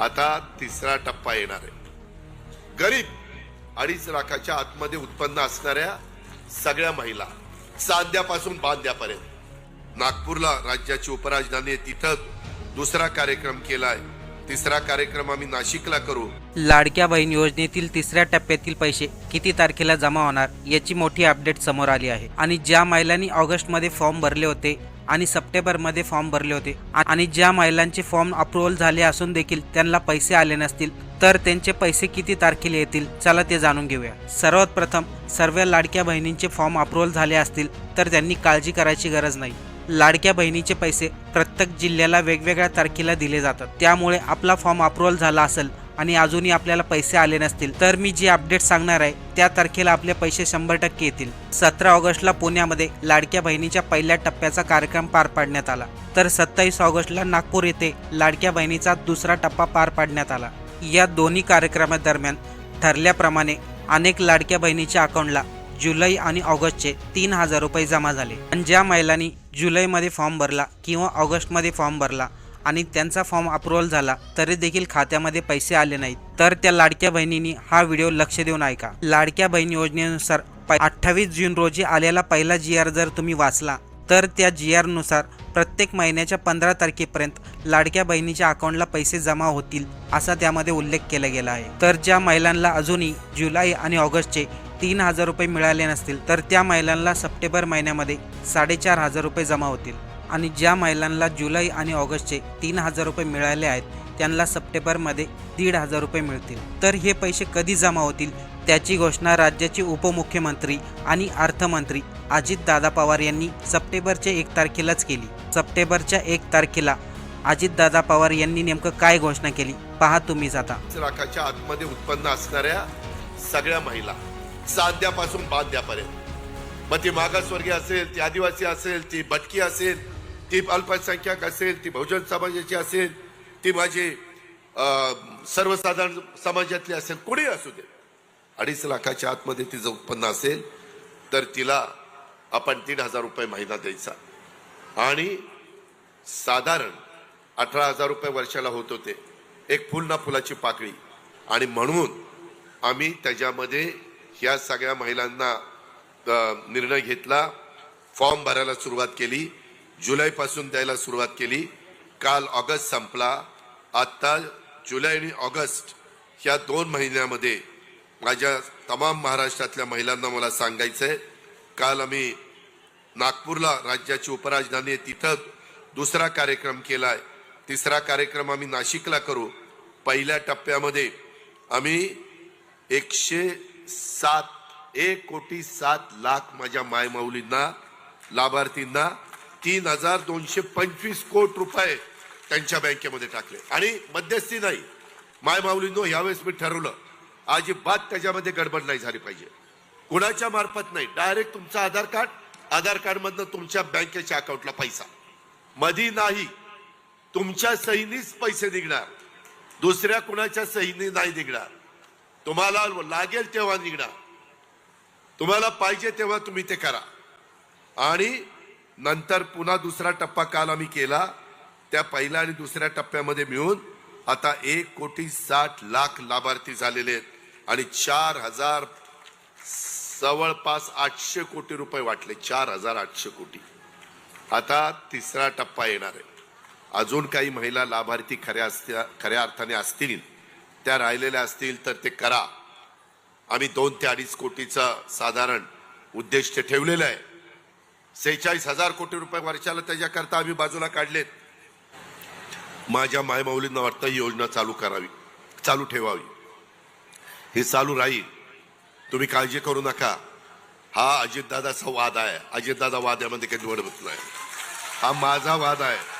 आता तिसरा टप्पा येणार आहे. गरीब अडीच लाखाच्या आतमध्ये उत्पन्न असणाऱ्या सगळ्या महिला चांद्यापासून बांध्यापर्यंत नागपूरला राज्याची उपराजधानी तिथं दुसरा कार्यक्रम केलाय. तिसरा कार्यक्रम आम्ही नाशिकला करू. लाडक्या बहीण योजनेतील तिसऱ्या टप्प्यातील पैसे किती तारखेला जमा होणार याची मोठी अपडेट समोर आली आहे. आणि ज्या महिलांनी ऑगस्टमध्ये फॉर्म भरले होते आणि सप्टेंबरमध्ये फॉर्म भरले होते आणि ज्या महिलांचे फॉर्म अप्रुव्हल झाले असून देखील त्यांना पैसे आले नसतील तर त्यांचे पैसे किती तारखेला येतील चला ते जाणून घेऊया. सर्वात प्रथम सर्व लाडक्या बहिणींचे फॉर्म अप्रुव्हल झाले असतील तर त्यांनी काळजी करायची गरज नाही. लाडक्या बहिणीचे पैसे प्रत्येक जिल्ह्याला वेगवेगळ्या तारखेला दिले जातात. त्यामुळे आपला फॉर्म अप्रुव्हल झाला असेल आणि अजूनही आपल्याला पैसे आले नसतील तर मी जे अपडेट सांगणार आहे त्या तारखेला आपले पैसे शंभर टक्के येतील. सतरा ऑगस्टला पुण्यामध्ये लाडक्या बहिणीच्या पहिल्या टप्प्याचा कार्यक्रम पार पाडण्यात आला. तर सत्तावीस ऑगस्टला नागपूर येथे लाडक्या बहिणीचा दुसरा टप्पा पार पाडण्यात आला. या दोन्ही कार्यक्रमादरम्यान ठरल्याप्रमाणे अनेक लाडक्या बहिणीच्या अकाउंटला जुलै आणि ऑगस्टचे तीन हजार रुपये जमा झाले. आणि ज्या महिलांनी जुलैमध्ये फॉर्म भरला किंवा ऑगस्टमध्ये फॉर्म भरला आणि त्यांचा फॉर्म अप्रुव्हल झाला तरी देखील खात्यामध्ये पैसे आले नाहीत. तर त्या लाडक्या बहिणींनी हा व्हिडिओ लक्ष देऊन ऐका. लाडक्या बहीण योजनेनुसार अठ्ठावीस जून रोजी आलेला पहिला जी आर जर तुम्ही वाचला तर त्या जी आरनुसार प्रत्येक महिन्याच्या पंधरा तारखेपर्यंत लाडक्या बहिणीच्या अकाउंटला पैसे जमा होतील असा त्यामध्ये उल्लेख केला गेला आहे. तर ज्या महिलांना अजूनही जुलै आणि ऑगस्टचे तीन हजार रुपये मिळाले नसतील तर त्या महिलांना सप्टेंबर महिन्यामध्ये साडेचार हजार रुपये जमा होतील. आणि ज्या महिलांना जुलै आणि ऑगस्टचे तीन हजार रुपये मिळाले आहेत त्यांना सप्टेंबरमध्ये दीड हजार रुपये मिळतील. तर हे पैसे कधी जमा होतील त्याची घोषणा राज्याचे उपमुख्यमंत्री आणि अर्थमंत्री अजितदादा पवार यांनी सप्टेंबरच्या एक तारखेलाच केली. सप्टेंबरच्या एक तारखेला अजितदादा पवार यांनी नेमकं काय घोषणा केली पहा तुम्हीच आता लाखाच्या आतमध्ये उत्पन्न असणाऱ्या सगळ्या महिला साध्यापासून बांध्यापर्यंत. मग ती मागासवर्गीय असेल ती आदिवासी असेल ती भटकी असेल ती अल्पसंख्याक असेल ती बहुजन समाजाची असेल ती माझी सर्वसाधारण समाजातली असेल कोणी असू दे. अडीच लाखाच्या आतमध्ये तिचं उत्पन्न असेल तर तिला आपण तीन हजार रुपये महिना द्यायचा. आणि साधारण अठरा हजार रुपये वर्षाला होत होते. एक फुल ना फुलाची पाकळी. आणि म्हणून आम्ही त्याच्यामध्ये ह्या सगळ्या महिलांना निर्णय घेतला. फॉर्म भरायला सुरुवात केली. जुलैपासून द्यायला सुरुवात केली. काल ऑगस्ट संपला. आता जुलै आणि ऑगस्ट ह्या दोन महिन्यामध्ये माझ्या तमाम महाराष्ट्रातल्या महिलांना मला सांगायचंय. काल आम्ही नागपूरला राज्याची उपराजधानी आहे. तिथं दुसरा कार्यक्रम केलाय. तिसरा कार्यक्रम आम्ही नाशिकला करू. पहिल्या टप्प्यामध्ये आम्ही एकशे सात एक कोटी सात लाख माझ्या मायमाऊलींना लाभार्थींना तीन हजार दोनशे पंचवीस कोटी रुपये त्यांच्या बँकेमध्ये टाकले. आणि मध्यस्थी नाही. मायमाऊलींनो यावेळेस मी ठरवलं अजिबात त्याच्यामध्ये गडबड नाही झाली पाहिजे. कुणाच्या मार्फत नाही. डायरेक्ट तुमचं आधार कार्ड आधार कार्ड मधनं तुमच्या बँकेच्या अकाउंटला पैसा. मधी नाही. तुमच्या सहीनीच पैसे निघणार. दुसऱ्या कुणाच्या सहीनी नाही निघणार. तुम्हाला लागेल तेव्हा निघणार. तुम्हाला पाहिजे तेव्हा तुम्ही ते करा. आणि नंतर पुन्हा दुसरा टप्पा काल आम्ही केला त्या पहिल्या आणि दुसऱ्या टप्प्यामध्ये मिळून आता एक कोटी साठ लाख लाभार्थी झालेले आहेत आणि चार हजार जवळपास आठशे कोटी रुपये वाटले. चार हजार आठशे कोटी. आता तिसरा टप्पा येणार आहे. अजून काही महिला लाभार्थी खऱ्या असत्या खऱ्या अर्थाने असतील. त्या राहिलेल्या असतील तर ते करा. आम्ही दोन ते अडीच कोटीचा साधारण उद्दिष्ट ठेवलेलं आहे. सेहेचाळीस हजार कोटी रुपये वर्षाला त्याच्याकरता आम्ही बाजूला काढलेत. माझ्या मायमाऊलींना वाटतं ही योजना चालू करावी चालू ठेवावी. हे चालू राहील. तुम्ही काळजी करू नका. हा अजितदादाचा वाद आहे. अजितदादा वाद यामध्ये काही निवडत नाही. हा माझा वाद आहे.